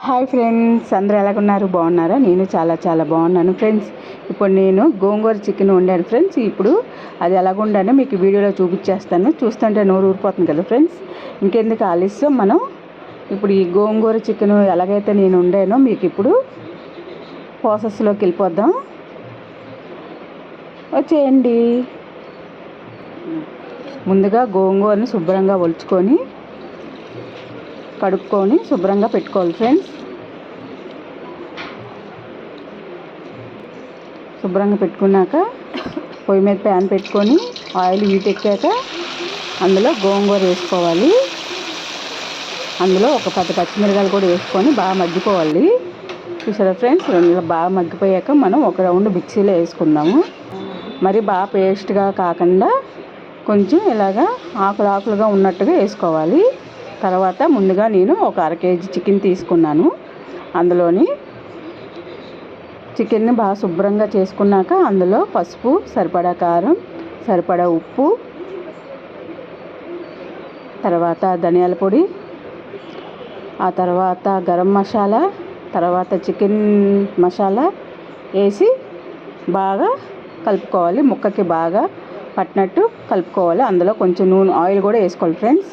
Hi friends అందరూ ఎలాగున్నారు? బాగున్నారా? నేను చాలా చాలా బాగున్నాను ఫ్రెండ్స్ ఇప్పుడు నేను గోంగూర చికెన్ వండాను ఫ్రెండ్స్ ఇప్పుడు అది ఎలాగుండానో మీకు వీడియోలో చూపించేస్తాను. చూస్తుంటే నోరు ఊరిపోతుంది కదా ఫ్రెండ్స్ ఇంకెందుకు ఆలస్యం? మనం ఇప్పుడు ఈ గోంగూర చికెన్ ఎలాగైతే నేను వండానో మీకు ఇప్పుడు ప్రాసెస్లోకి వెళ్ళిపోద్దాం. వచ్చేయండి. ముందుగా గోంగూరను శుభ్రంగా ఒలుచుకొని కడుక్కొని శుభ్రంగా పెట్టుకోవాలి ఫ్రెండ్స్ శుభ్రంగా పెట్టుకున్నాక పొయ్యి మీద ప్యాన్ పెట్టుకొని ఆయిల్ వీటెక్కాక అందులో గోంగూర వేసుకోవాలి. అందులో ఒక పది పచ్చిమిరకాయలు కూడా వేసుకొని బాగా మగ్గిపోవాలి. చూసారా ఫ్రెండ్స్ రెండు బాగా మగ్గిపోయాక మనం ఒక రౌండ్ మిక్సీలో వేసుకుందాము. మరి బాగా పేస్ట్గా కాకుండా కొంచెం ఇలాగా ఆకులు ఆకులుగా ఉన్నట్టుగా వేసుకోవాలి. తర్వాత ముందుగా నేను ఒక అర కేజీ చికెన్ తీసుకున్నాను. అందులోని చికెన్ని బాగా శుభ్రంగా చేసుకున్నాక అందులో పసుపు సరిపడా కారం సరిపడా ఉప్పు తర్వాత ధనియాల పొడి ఆ తర్వాత గరం మసాలా తర్వాత చికెన్ మసాలా వేసి బాగా కలుపుకోవాలి. ముక్కకి బాగా పట్టినట్టు కలుపుకోవాలి. అందులో కొంచెం నూనె ఆయిల్ కూడా వేసుకోవాలి ఫ్రెండ్స్.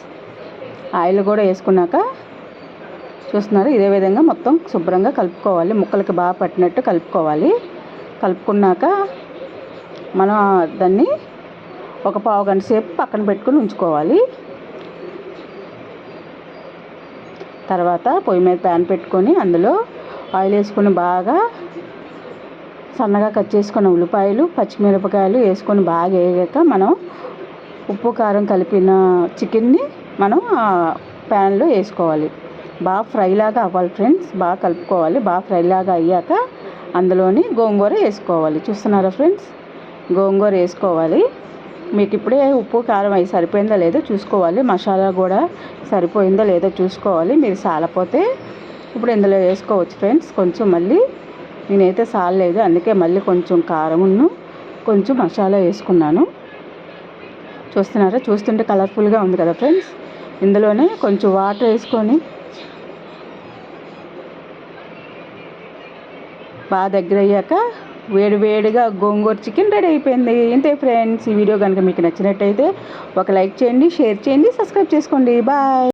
ఆయిల్ కూడా వేసుకున్నాక చూస్తున్నారు ఇదే విధంగా మొత్తం శుభ్రంగా కలుపుకోవాలి. ముక్కలకి బాగా పట్టినట్టు కలుపుకోవాలి. కలుపుకున్నాక మనం దాన్ని ఒక పావు గంట సేపు పక్కన పెట్టుకుని ఉంచుకోవాలి. తర్వాత పొయ్యి మీద ప్యాన్ పెట్టుకొని అందులో ఆయిల్ వేసుకొని బాగా సన్నగా కట్ చేసుకున్న ఉల్లిపాయలు పచ్చిమిరపకాయలు వేసుకొని బాగా వేగాక మనం ఉప్పు కారం కలిపిన చికెన్ని మనం ప్యాన్లో వేసుకోవాలి. బాగా ఫ్రైలాగా అవ్వాలి ఫ్రెండ్స్. బాగా కలుపుకోవాలి. బాగా ఫ్రైలాగా అయ్యాక అందులోని గోంగూర వేసుకోవాలి. చూస్తున్నారా ఫ్రెండ్స్? గోంగూర వేసుకోవాలి. మీకు ఇప్పుడే ఉప్పు కారం అవి సరిపోయిందో లేదో చూసుకోవాలి. మసాలా కూడా సరిపోయిందో లేదో చూసుకోవాలి. మీరు సాలపోతే ఇప్పుడు ఇందులో వేసుకోవచ్చు ఫ్రెండ్స్. కొంచెం మళ్ళీ నేనైతే సాలలేదు. అందుకే మళ్ళీ కొంచెం కారమును కొంచెం మసాలా వేసుకున్నాను. చూస్తున్నారా? చూస్తుంటే కలర్ఫుల్గా ఉంది కదా ఫ్రెండ్స్ ఇందులోనే కొంచెం వాటర్ వేసుకొని బాగా దగ్గర అయ్యాక వేడి వేడిగా గోంగూర చికెన్ రెడీ అయిపోయింది. ఇంతే ఫ్రెండ్స్ ఈ వీడియో కనుక మీకు నచ్చినట్టయితే ఒక లైక్ చేయండి షేర్ చేయండి సబ్స్క్రైబ్ చేసుకోండి. బాయ్